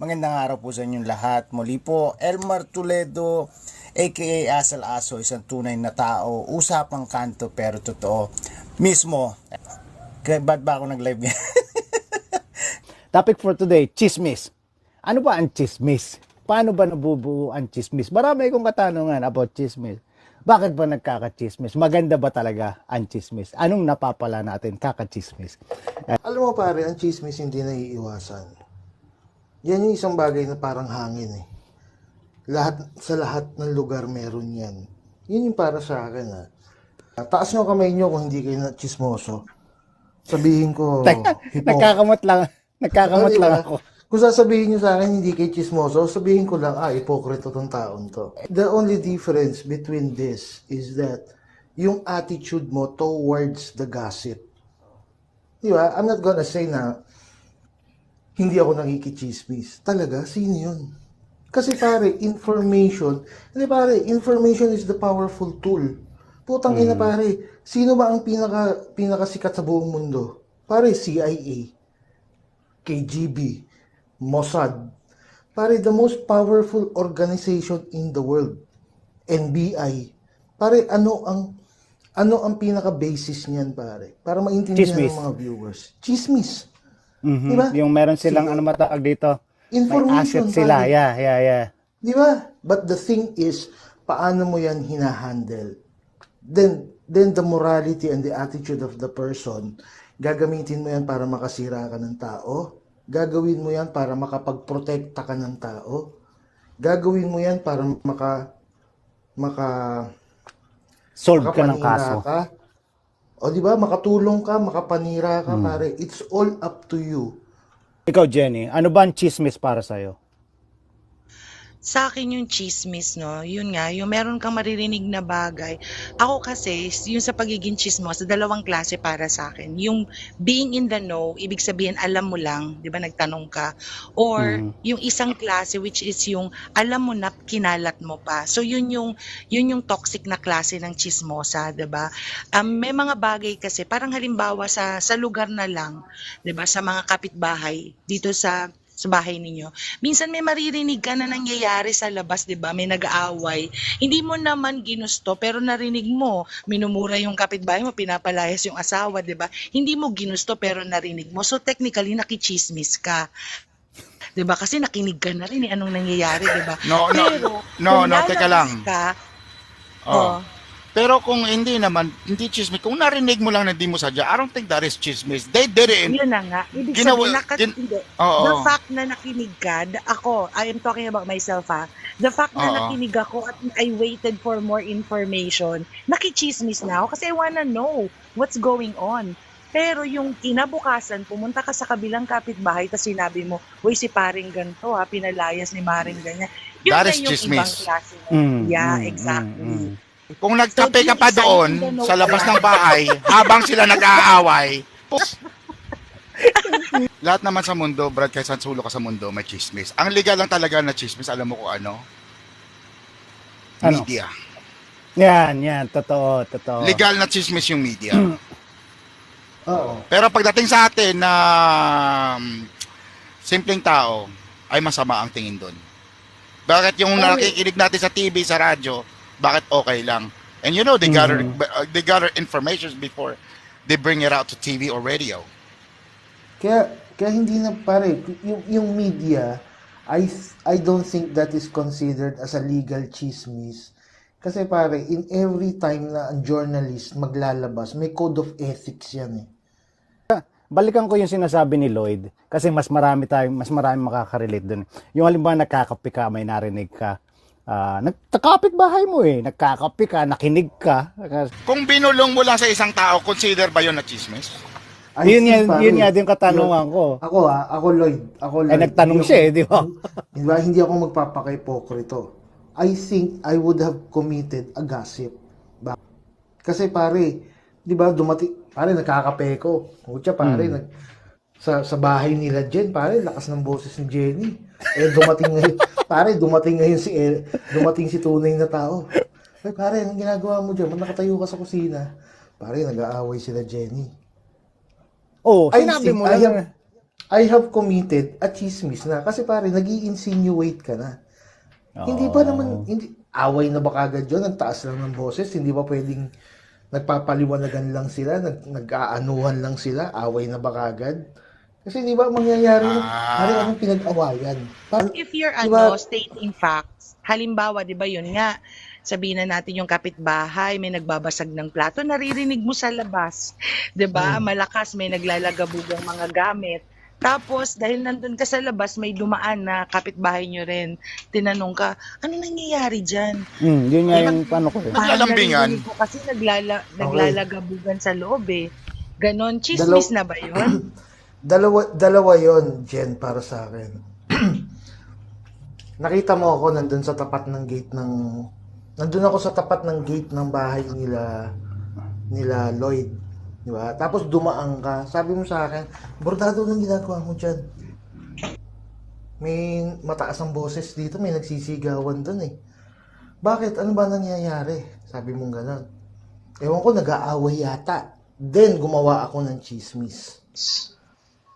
Magandang araw po sa inyong lahat. Muli po, Elmar Toledo, aka Asal Aso, isang tunay na tao. Usapang kanto pero totoo. Mismo. Kaya ba't ba ako nag-live yan? Topic for today, chismis. Ano ba ang chismis? Paano ba nabubuo ang chismis? Marami akong katanungan about chismis. Bakit ba nagkaka-chismis? Maganda ba talaga ang chismis? Anong napapala natin kaka-chismis? Alam mo pare, ang chismis hindi naiiwasan. Yan yung isang bagay na parang hangin eh. Lahat, sa lahat ng lugar meron yan. Yun yung para sa akin ah. Taas nyo kamay nyo kung hindi kayo na chismoso. Sabihin ko, hipo. Nagkakamot lang. Nagkakamot Oh, lang ako. Kung sasabihin nyo sa akin hindi kayo chismoso, sabihin ko lang, ah, ipokrito tong taon to. The only difference between this is that yung attitude mo towards the gossip. Di ba? I'm not gonna say na hindi ako nakikichismis. Talaga? Sino yun? Kasi pare, information, hindi pare, information is the powerful tool. Putang ina pare, sino ba ang pinaka, pinakasikat sa buong mundo? Pare, CIA, KGB, Mossad. Pare, the most powerful organization in the world. NBI. Pare, ano ang ano ang pinaka-basis niyan, pare? Para maintindihan Chismis. ng mga viewers. Chismis. Mhm. Diba? Yung meron silang ano matawag dito. May Information, asset sila. pare. Yeah, yeah, yeah. Di ba? But the thing is, paano mo yan hinahandle? Then, then the morality and the attitude of the person, gagamitin mo yan para makasira ka ng tao? Gagawin mo yan para makapagprotekta ka ng tao? Gagawin mo yan para maka maka Solve ka ng kaso. ka? O di ba? Makatulong ka, makapanira ka, pare. It's all up to you. Ikaw, Jenny, ano ba ang chismis para sa'yo? Sa akin yung chismis, no? Yun nga, yung meron kang maririnig na bagay. Ako kasi, yung sa pagiging chismos, dalawang klase para sa akin. Yung being in the know, ibig sabihin alam mo lang, di ba nagtanong ka? Or Mhm. yung isang klase which is yung alam mo na kinalat mo pa. So yun yung yun yung toxic na klase ng chismosa, 'di ba? Um, may mga bagay kasi parang halimbawa sa sa lugar na lang, 'di ba, sa mga kapitbahay dito sa sa bahay ninyo. Minsan may maririnig ka na nangyayari sa labas, 'di ba? May nag-aaway. Hindi mo naman ginusto pero narinig mo, minumura yung kapitbahay mo, pinapalayas yung asawa, 'di ba? Hindi mo ginusto pero narinig mo. So technically nakichismis ka. 'Di ba? Kasi nakinig ka na rin eh, anong nangyayari, 'di ba? No, no, Pero, no, no, teka lang. Ka, Oh. oh, Pero kung hindi naman, hindi chismis. Kung narinig mo lang na hindi mo sadya, I don't think that is chismis. They did it. yun na nga. Ibig Ginawa- sabihin, nakat- gin- hindi. Oo. The fact na nakinig ka, ako, I am talking about myself ha, the fact na nakinig ako at I waited for more information, nakichismis na ako kasi I wanna know what's going on. Pero yung kinabukasan, pumunta ka sa kabilang kapitbahay tapos sinabi mo, uy, si paring ganito ha, pinalayas ni maring ganyan. Yun That na is yung chismis. ibang klase. Mm, yeah, mm, exactly. mm, mm. Kung nagkape ka pa doon sa labas ng bahay, habang sila nag-aaway, lahat naman sa mundo, Brad, kahit saan sulok ka sa mundo, may chismis. Ang legal lang talaga na chismis, alam mo kung ano? Ano? Media. Yan, yan. Totoo, totoo. Legal na chismis yung media. Oo. Pero pagdating sa atin na um, simpleng tao, ay masama ang tingin doon. Bakit yung nakikinig natin sa TV, sa radyo, bakit okay lang? And you know, they gather, Mhm. uh, they gather information before they bring it out to TV or radio. Kaya, kaya hindi na pare, yung, yung media, I, I don't think that is considered as a legal chismis. Kasi pare, in every time na ang journalist maglalabas, may code of ethics yan eh. balikan ko yung sinasabi ni Lloyd kasi mas marami tayong mas marami makaka-relate dun. Yung halimbawa nagkakape ka, may narinig ka. Ah, nagkakapit bahay mo eh. Nagkakape ka, nakinig ka. Kung binulong mo lang sa isang tao, consider ba yun na chismis? I yun pare, yun nga din katanungan ko. Ako ah, ako Lloyd, ako Lloyd. Ay nagtanong siya eh, di ba? Di ba, hindi ako magpapaka-ipokrito. I think I would have committed a gossip. Ba- Kasi pare, di ba, dumating, pare, nagkakape ko. Kutya, pare, Hmm. nag, sa, sa bahay nila Jen, pare, lakas ng boses ni Jenny. Eh, dumating ngayon, pare, dumating ngayon si, El, dumating si tunay na tao. Ay, pare, anong ginagawa mo dyan? Ba't nakatayo ka sa kusina? Pare, nag-aaway sila Jenny. Oh, I sinabi mo I lang. have- I have committed a chismis na. Kasi pare, nag insinuate ka na. Hindi ba naman, hindi, away na ba kagad yun? Nagtaas lang ng boses? Hindi ba pwedeng nagpapaliwanagan lang sila? Nag, nag-aanuhan lang sila? Away na ba kagad? Kasi di ba mangyayari? Ah. Pare, anong pinag-awayan? Parang, If you're Diba? ano, stating facts, halimbawa, 'di ba 'yun nga, sabihin na natin yung kapitbahay, may nagbabasag ng plato, naririnig mo sa labas. 'Di ba? Hmm. Malakas may naglalagabugang mga gamit. Tapos, dahil nandun ka sa labas, may dumaan na kapitbahay nyo rin. Tinanong ka, ano nangyayari dyan? Mm, yun nga yung paano ko eh. Naglalambingan. ko kasi naglala, naglalagabugan sa loob eh. Ganon, Dalaw- chismis na ba yun? Dalawa, dalawa yon Jen, para sa akin. Nakita mo ako nandun sa tapat ng gate ng... Nandun ako sa tapat ng gate ng bahay nila nila Lloyd. Di ba? Tapos dumaan ka. Sabi mo sa akin, bordado ng ginagawa mo dyan. May mataas ang boses dito, may nagsisigawan dun eh. Bakit? Ano ba nangyayari? Sabi mong gano'n. Ewan ko, nag-aaway yata. Then, gumawa ako ng chismis.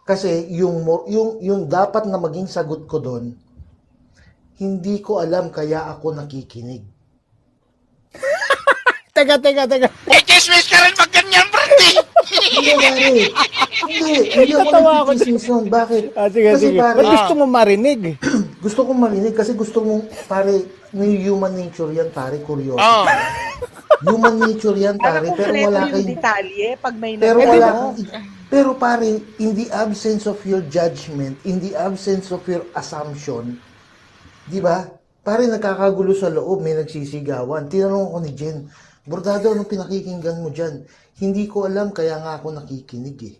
Kasi yung yung yung dapat na maging sagot ko doon, hindi ko alam kaya ako nakikinig. Teka, teka, teka. Eh, chismis ka rin pag ganyan, Brady! Hindi, pare. Hindi, hindi ako nagkikismis nun. Bakit? Ah, sige, kasi sige. pare, Ba't gusto mo marinig? gusto kong marinig kasi gusto mong, pare, may human nature yan, pare, curiosity. Oh. Human nature yan, pare, pero wala kayong detalye pag may Pero wala kang, pero pare, in the absence of your judgment, in the absence of your assumption, di ba? Pare, nakakagulo sa loob, may nagsisigawan. Tinanong ko ni Jen, Bordado, anong pinakikinggan mo dyan? Hindi ko alam, kaya nga ako nakikinig eh.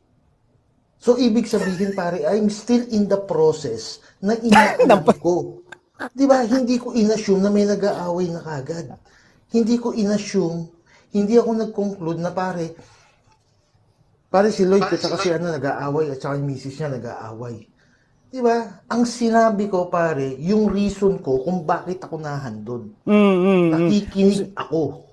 So, ibig sabihin, pare, I'm still in the process na inaalam ko. Di ba? Hindi ko inassume na may nag-aaway na kagad. Hindi ko inassume, hindi ako nag-conclude na pare, pare si Lloyd at saka si ano nag-aaway at saka yung misis niya nag-aaway. Di ba? Ang sinabi ko pare, yung reason ko kung bakit ako nahandun. Mm, mm, mm. Nakikinig ako.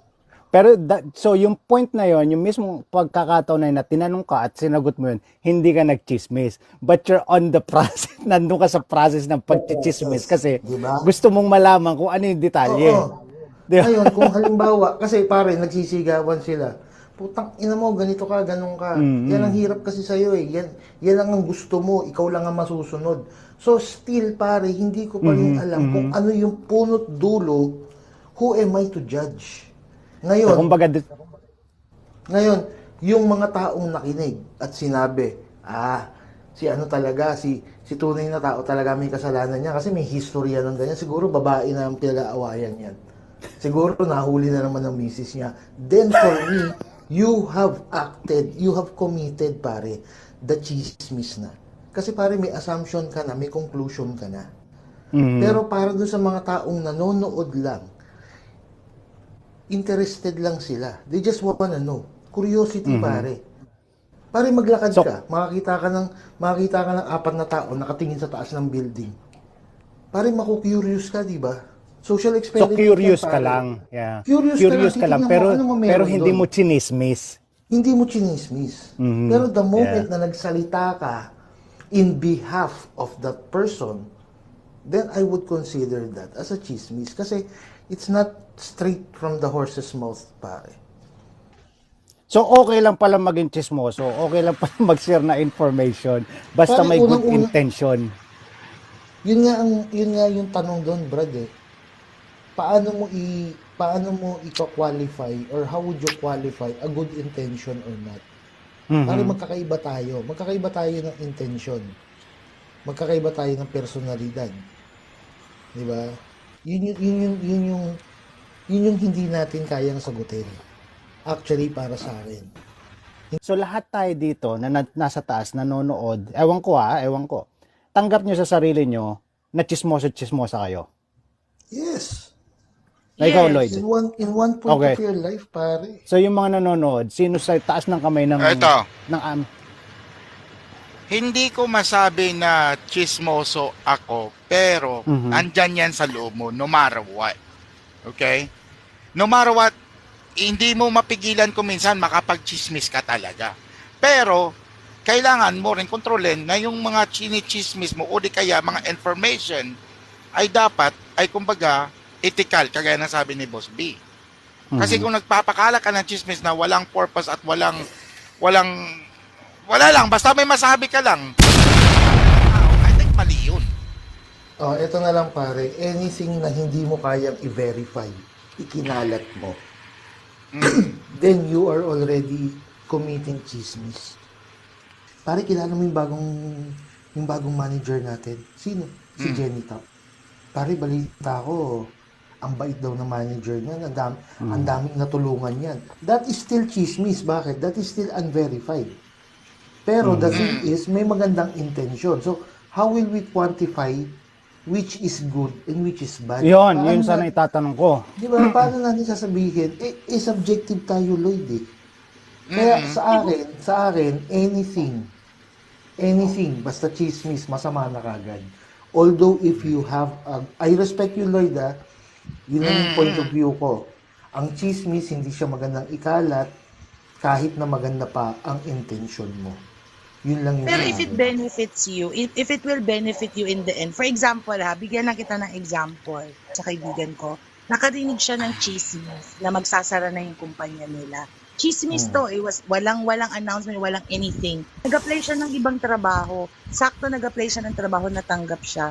Pero that, so yung point na yon, yung mismong pagkakataon na yun na tinanong ka at sinagot mo yun, hindi ka nagchismis. But you're on the process, nandun ka sa process ng pagchichismis kasi Diba? gusto mong malaman kung ano yung detalye. Oo. Di ba? Ngayon, kung halimbawa, kasi pare, nagsisigawan sila. Putang ina mo, ganito ka, ganun ka. Yan ang hirap kasi sa'yo eh. Yan, yan lang ang gusto mo, ikaw lang ang masusunod. So still, pare, hindi ko pa rin alam kung ano yung punot dulo, who am I to judge? Ngayon, So, kumbaga, Ngayon, yung mga taong nakinig at sinabi, ah, si ano talaga, si si tunay na tao talaga may kasalanan niya kasi may history yan ng ganyan. Siguro babae na ang pinag-aawayan yan. Siguro nahuli na naman ng misis niya. Then for me, you have acted, you have committed, pare, the chismis na. Kasi pare, may assumption ka na, may conclusion ka na. Pero para doon sa mga taong nanonood lang, interested lang sila. They just wanna know. Curiosity, pare. Pare, maglakad So- ka. Makakita ka ng, makakita ka ng apat na tao nakatingin sa taas ng building. Pare, maku-curious ka, di ba? Social so experiment. curious yan, ka lang. Yeah. Curious ka lang, ka lang, mo, pero, ano mo meron pero hindi doon? mo chinismis. Hindi mo chinismis. Mhm. Pero the moment Yeah. na nagsalita ka in behalf of that person, then I would consider that as a chismis. Kasi it's not straight from the horse's mouth, pare. So okay lang pala maging chismoso, okay lang pala mag-share na information, basta Pare, may good intention. Yun nga ang yun nga yung tanong doon, Brad eh. Paano mo i paano mo i-qualify or how would you qualify a good intention or not? Mhm. Pare magkakaiba tayo. Magkakaiba tayo ng intention. Magkakaiba tayo ng personalidad. 'Di ba? Yun yung yun yung yun yung yun yung hindi natin kayang sagutin. Actually para sa akin. So lahat tayo dito na, na- nasa taas nanonood, ewan ko ah, ewan ko. Tanggap nyo sa sarili nyo na chismoso-chismosa kayo. Yes. Na ikaw, Yes. Lloyd. In one in one point Okay. of your life, pare. So yung mga nanonood, sino sa taas ng kamay ng Eto. ng um, Hindi ko masabi na chismoso ako, pero Mhm. andyan yan sa loob mo, no matter what. Okay? No matter what, hindi mo mapigilan kung minsan makapag-chismis ka talaga. Pero, kailangan mo rin kontrolin na yung mga chinichismis mo o di kaya mga information ay dapat ay kumbaga ethical kagaya ng sabi ni Boss B. Kasi kung nagpapakala ka ng chismis na walang purpose at walang walang wala lang basta may masabi ka lang. I think mali yun. Oh, ito na lang pare, anything na hindi mo kayang i-verify, ikinalat mo. Then you are already committing chismis. Pare, kilala mo yung bagong yung bagong manager natin. Sino? Si Jenny Tap. Pare, balita ko, ang bait daw ng manager niya, ang, dam, ang daming natulungan yan. That is still chismis. Bakit? That is still unverified. Pero the thing is, may magandang intention. So, how will we quantify which is good and which is bad? Yun, Paano yun sana na- itatanong ko. Di ba? Paano natin sasabihin? Eh, eh subjective tayo, Lloyd eh. Kaya sa akin, sa akin, anything, anything, basta chismis, masama na kagad. Although if you have, a, I respect you, Lloyd ah, yun ang yung point of view ko. Ang chismis, hindi siya magandang ikalat, kahit na maganda pa ang intention mo. Yun lang yung Pero if it benefits you, if, if it will benefit you in the end, for example ha, bigyan na kita ng example sa kaibigan ko, nakarinig siya ng chismis na magsasara na yung kumpanya nila. Chismis to, eh, was, walang, walang announcement, walang anything. Nag-apply siya ng ibang trabaho. Sakto nag-apply siya ng trabaho, natanggap siya.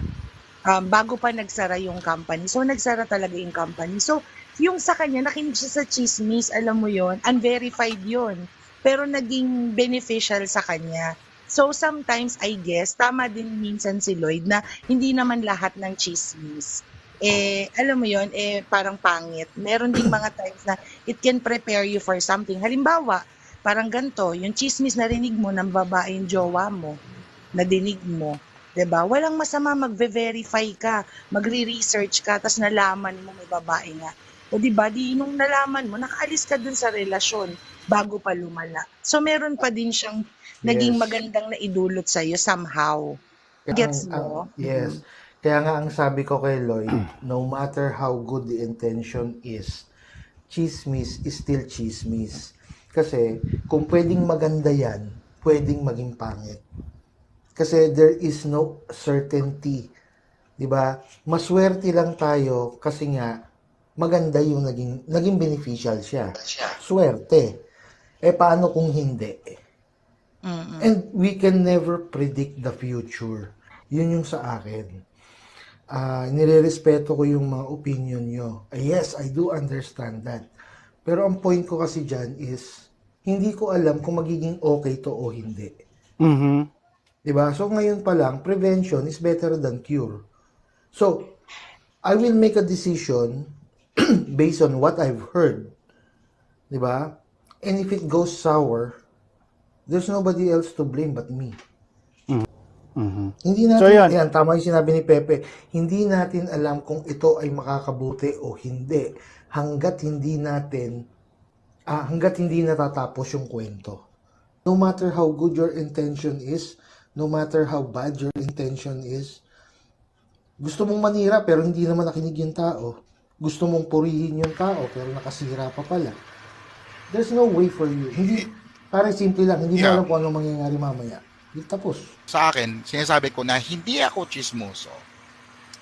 Um, bago pa nagsara yung company. So, nagsara talaga yung company. So, yung sa kanya, nakinig siya sa chismis, alam mo yon unverified yon pero naging beneficial sa kanya. So sometimes I guess tama din minsan si Lloyd na hindi naman lahat ng chismis eh alam mo yon eh parang pangit. Meron ding mga times na it can prepare you for something. Halimbawa, parang ganto, yung chismis na rinig mo ng babaeng jowa mo, na dinig mo, 'di ba? Walang masama magve-verify ka, magre-research ka, tapos nalaman mo may babae nga. O di ba, di nung nalaman mo, nakaalis ka dun sa relasyon bago pa lumala. So meron pa din siyang naging Yes. magandang naidulot sa iyo somehow. Kaya Gets ang- mo? ang- yes. Kaya nga ang sabi ko kay Lloyd, no matter how good the intention is, chismis is still chismis. Kasi kung pwedeng maganda yan, pwedeng maging pangit. Kasi there is no certainty. 'Di ba? Maswerte lang tayo kasi nga maganda yung naging naging beneficial siya. Swerte. Eh paano kung hindi? Mm-mm. And we can never predict the future. Yun yung sa akin. Ah, nirerespeto ko yung mga opinion nyo. Ah, yes, I do understand that. Pero ang point ko kasi dyan is, hindi ko alam kung magiging okay to o hindi. Mhm. 'Di ba? So ngayon pa lang, prevention is better than cure. So, I will make a decision based on what I've heard. 'Di ba? And if it goes sour, there's nobody else to blame but me. Mhm. Hindi natin, So, yun. yan, tama yung sinabi ni Pepe, hindi natin alam kung ito ay makakabuti o hindi hanggat hindi natin, ah, hanggat hindi natatapos yung kwento. No matter how good your intention is, no matter how bad your intention is, gusto mong manira pero hindi naman nakinig yung tao. Gusto mong purihin yung tao pero nakasira pa pala. There's no way for you. Hindi, parang simple lang, hindi mo Yeah. alam kung anong mangyayari mamaya. Di tapos. Sa akin, sinasabi ko na hindi ako chismoso.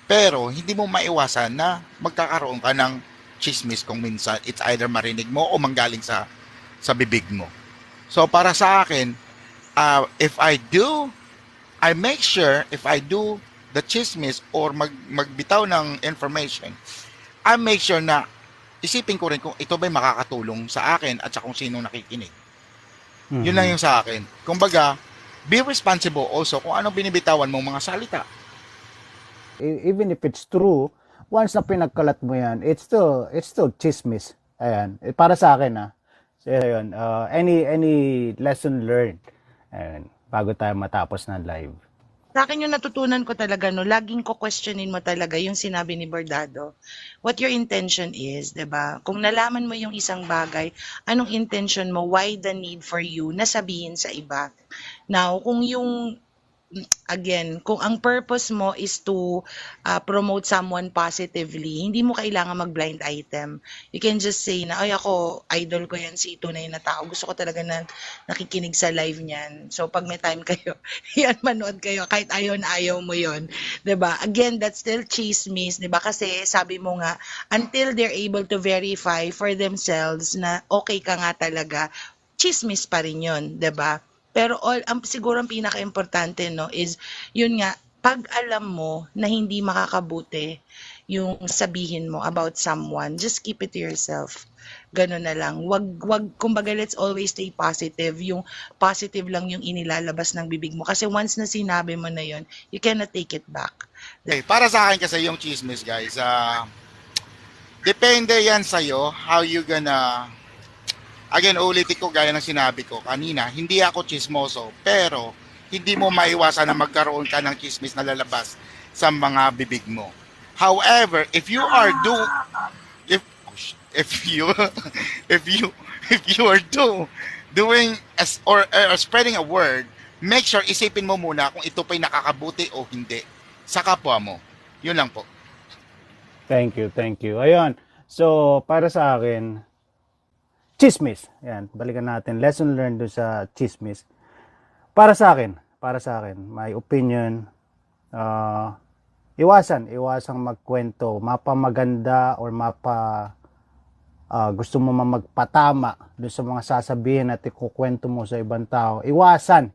Pero hindi mo maiwasan na magkakaroon ka ng chismis kung minsan it's either marinig mo o manggaling sa sa bibig mo. So para sa akin, uh, if I do, I make sure if I do the chismis or mag, magbitaw ng information, I make sure na isipin ko rin kung ito ba'y makakatulong sa akin at sa kung sino nakikinig. Yun lang yung sa akin. Kumbaga, be responsible also kung anong binibitawan mong mga salita. E- even if it's true, once na pinagkalat mo yan, it's still, it's still chismis. Ayan. Eh, Para sa akin, ah. So, yun. Uh, any, any lesson learned. Ayan. Bago tayo matapos ng live. Sa akin yung natutunan ko talaga, no, laging ko questionin mo talaga yung sinabi ni Bordado. What your intention is, ba? Kung nalaman mo yung isang bagay, anong intention mo? Why the need for you na sabihin sa iba? Now, kung yung again, kung ang purpose mo is to uh, promote someone positively, hindi mo kailangan mag-blind item. You can just say na, ay ako, idol ko yan si tunay na tao. Gusto ko talaga na nakikinig sa live niyan. So, pag may time kayo, yan, manood kayo. Kahit ayaw na ayaw mo yon ba Again, that's still chismis, ba Kasi sabi mo nga, until they're able to verify for themselves na okay ka nga talaga, chismis pa rin yun, ba Pero all, ang, siguro ang pinaka-importante, no, is, yun nga, pag alam mo na hindi makakabuti yung sabihin mo about someone, just keep it to yourself. Ganun na lang. Wag, wag, kumbaga, let's always stay positive. Yung positive lang yung inilalabas ng bibig mo. Kasi once na sinabi mo na yun, you cannot take it back. Okay, para sa akin kasi yung chismis guys, ah depende yan sa'yo how you gonna again ulitin ko gaya ng sinabi ko kanina, hindi ako chismoso pero hindi mo maiwasan na magkaroon ka ng chismis na lalabas sa mga bibig mo. However, if you are do if if you if you if you are do doing as or, or spreading a word, make sure isipin mo muna kung ito pa'y nakakabuti o hindi sa kapwa mo. Yun lang po. Thank you, thank you. Ayun. So, para sa akin, chismis. Yan, balikan natin. Lesson learned doon sa chismis. Para sa akin, para sa akin, my opinion, uh, iwasan, iwasang magkwento, mapamaganda or mapa ah, gusto mo magpatama doon sa mga sasabihin at ikukwento mo sa ibang tao. Iwasan.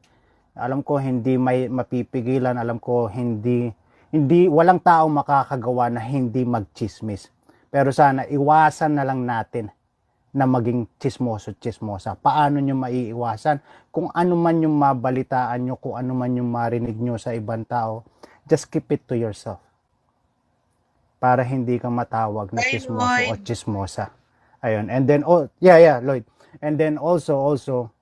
Alam ko hindi may mapipigilan, alam ko hindi hindi walang tao makakagawa na hindi magchismis. Pero sana iwasan na lang natin na maging chismoso chismosa. Paano nyo maiiwasan? Kung ano man yung mabalitaan nyo, kung ano man yung marinig nyo sa ibang tao, just keep it to yourself. Para hindi ka matawag na chismoso o chismosa. Ayun. And then, oh, yeah, yeah, Lloyd. And then also, also,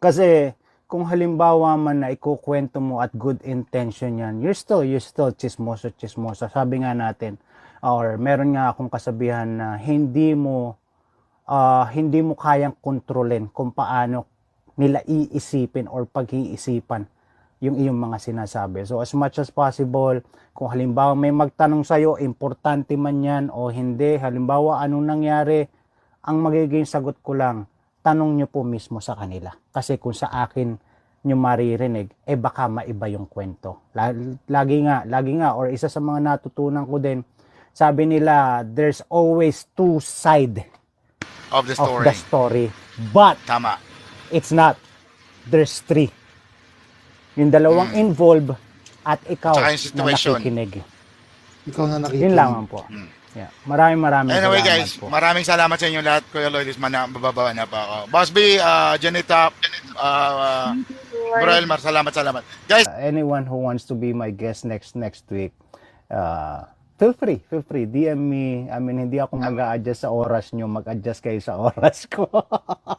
kasi kung halimbawa man na ikukwento mo at good intention yan, you're still, you're still chismoso, chismosa. Sabi nga natin, or meron nga akong kasabihan na hindi mo, ah, hindi mo kayang kontrolin kung paano nila iisipin or pag-iisipan yung iyong mga sinasabi. So as much as possible, kung halimbawa may magtanong sa'yo, importante man yan o hindi, halimbawa anong nangyari, ang magiging sagot ko lang, tanong nyo po mismo sa kanila. Kasi kung sa akin nyo maririnig, eh baka maiba yung kwento. La- Lagi nga, lagi nga, or isa sa mga natutunan ko din, sabi nila, there's always two side Of the of story. the story. But, Tama. it's not. There's three. Yung dalawang involved at ikaw. Tsaka yung na situation. nakikinig. Ikaw na nakita. Yun lang po. Yeah. Maraming maraming Anyway salamat guys, po. maraming salamat sa inyo lahat. Kuya Lloyd, is man na bababa na pa ako. Boss B, uh, Janita, uh, Bro Elmar, salamat, salamat. Guys, Uh, anyone who wants to be my guest next next week, uh, feel free, feel free. DM me. I mean, hindi ako mag-a-adjust sa oras nyo. Mag-adjust kayo sa oras ko.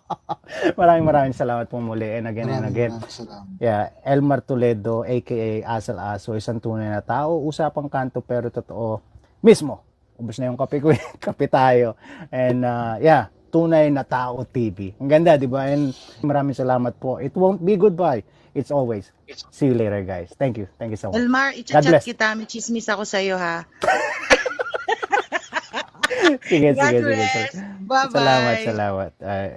maraming maraming salamat po muli. And again and Maraming again. maraming salamat. Yeah, Elmar Toledo, aka Asal Aso, isang tunay na tao. Usapang kanto pero totoo mismo. Ubus na yung kape ko, kape tayo. And uh, yeah, tunay na tao TV. Ang ganda, di ba? And maraming salamat po. It won't be goodbye. It's always. See you later, guys. Thank you. Thank you so much. Elmar, God i-chat bless. kita. May chismis ako sa'yo, ha? Sige, God sige, sige. bless. Bye-bye. Salamat, salamat. Ay,